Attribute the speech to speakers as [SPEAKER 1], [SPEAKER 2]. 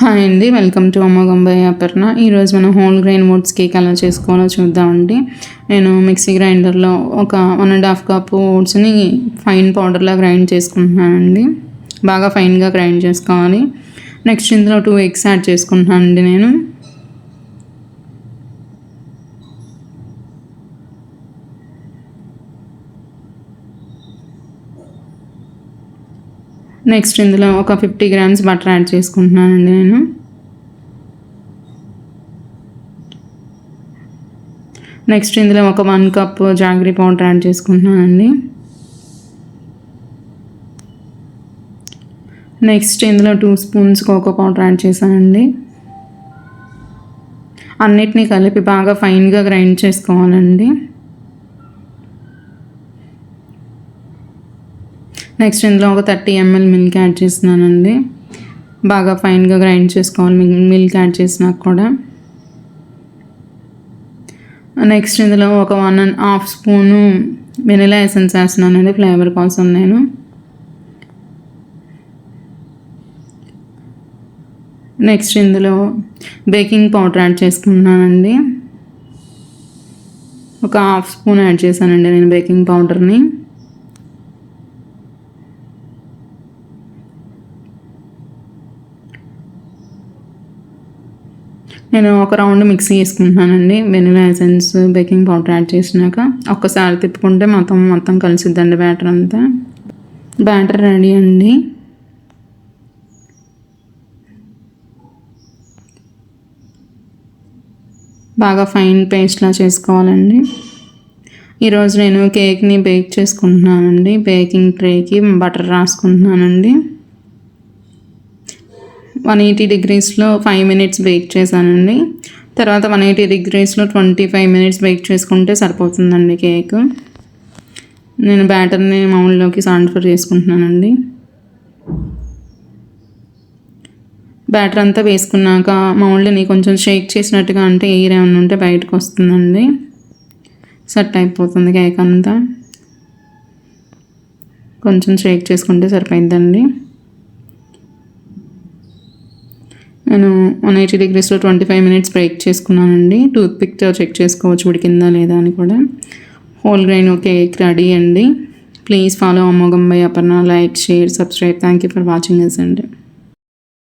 [SPEAKER 1] Hi అండి welcome to అమ్మ గంబాయి అపర్ణ. ఈరోజు మనం హోల్ గ్రైన్ ఓట్స్ కేక్ ఎలా చేసుకోవాలో చూద్దామండి నేను మిక్సీ గ్రైండర్లో ఒక వన్ అండ్ హాఫ్ కప్ ఓట్స్ని ఫైన్ పౌడర్లా గ్రైండ్ చేసుకుంటున్నానండి బాగా ఫైన్గా గ్రైండ్ చేసుకోవాలి. నెక్స్ట్ ఇందులో టూ ఎగ్స్ యాడ్ చేసుకుంటున్నానండి నేను. నెక్స్ట్ ఇందులో ఒక ఫిఫ్టీ గ్రామ్స్ బటర్ యాడ్ చేసుకుంటున్నానండి నేను. నెక్స్ట్ ఇందులో ఒక one cup jaggery powder add చేసుకుంటున్నానండి. నెక్స్ట్ ఇందులో two spoons cocoa powder add చేశానండి. అన్నిటినీ కలిపి బాగా ఫైన్గా గ్రైండ్ చేసుకోవాలండి. నెక్స్ట్ ఇందులో ఒక థర్టీ ఎంఎల్ మిల్క్ యాడ్ చేస్తున్నానండి. బాగా ఫైన్గా గ్రైండ్ చేసుకోవాలి. మిల్క్ యాడ్ చేసినాక కూడా. నెక్స్ట్ ఇందులో ఒక one and half spoon vanilla essence వేస్తున్నానండి. ఫ్లేవర్ కోసం నేను. నెక్స్ట్ ఇందులో బేకింగ్ పౌడర్ యాడ్ చేసుకున్నానండి ఒక హాఫ్ స్పూన్ యాడ్ చేశానండి నేను బేకింగ్ పౌడర్ని. నేను ఒక రౌండ్ మిక్సీ వేసుకుంటున్నానండి vanilla essence baking powder add చేసినాక ఒక్కసారి తిప్పుకుంటే మొత్తం మొత్తం కలిసిద్దండి బ్యాటర్ అంతా. బ్యాటర్ రెడీ అండి. బాగా ఫైన్ పేస్ట్లా చేసుకోవాలండి. ఈరోజు నేను కేక్ని బేక్ చేసుకుంటున్నానండి. బేకింగ్ ట్రేకి బటర్ రాసుకుంటున్నానండి. వన్ ఎయిటీ డిగ్రీస్లో ఫైవ్ మినిట్స్ బేక్ చేశానండి. తర్వాత వన్ ఎయిటీ డిగ్రీస్లో ట్వంటీ ఫైవ్ మినిట్స్ బేక్ చేసుకుంటే సరిపోతుందండి కేక్. నేను బ్యాటర్ని మౌల్లోకి ట్రాన్స్ఫర్ చేసుకుంటున్నానండి. బ్యాటర్ అంతా వేసుకున్నాక మౌల్డ్ని కొంచెం షేక్ చేసినట్టుగా అంటే ఎయిర్ ఏమైనా ఉంటే బయటకు వస్తుందండి. సెట్ అయిపోతుంది కేక్ అంతా. కొంచెం షేక్ చేసుకుంటే సరిపోయిందండి నేను వన్ ఎయిటీ డిగ్రీస్లో ట్వంటీ ఫైవ్ మినిట్స్ బ్రేక్ చేసుకున్నానండి. టూత్ పిక్తో చెక్ చేసుకోవచ్చు ఉడికిందా లేదా అని కూడా. హోల్ గ్రైన్ కేక్ రెడీ అండి. Please follow అమ్మోగంబై Aparna like share subscribe thank you for watching yes అండి.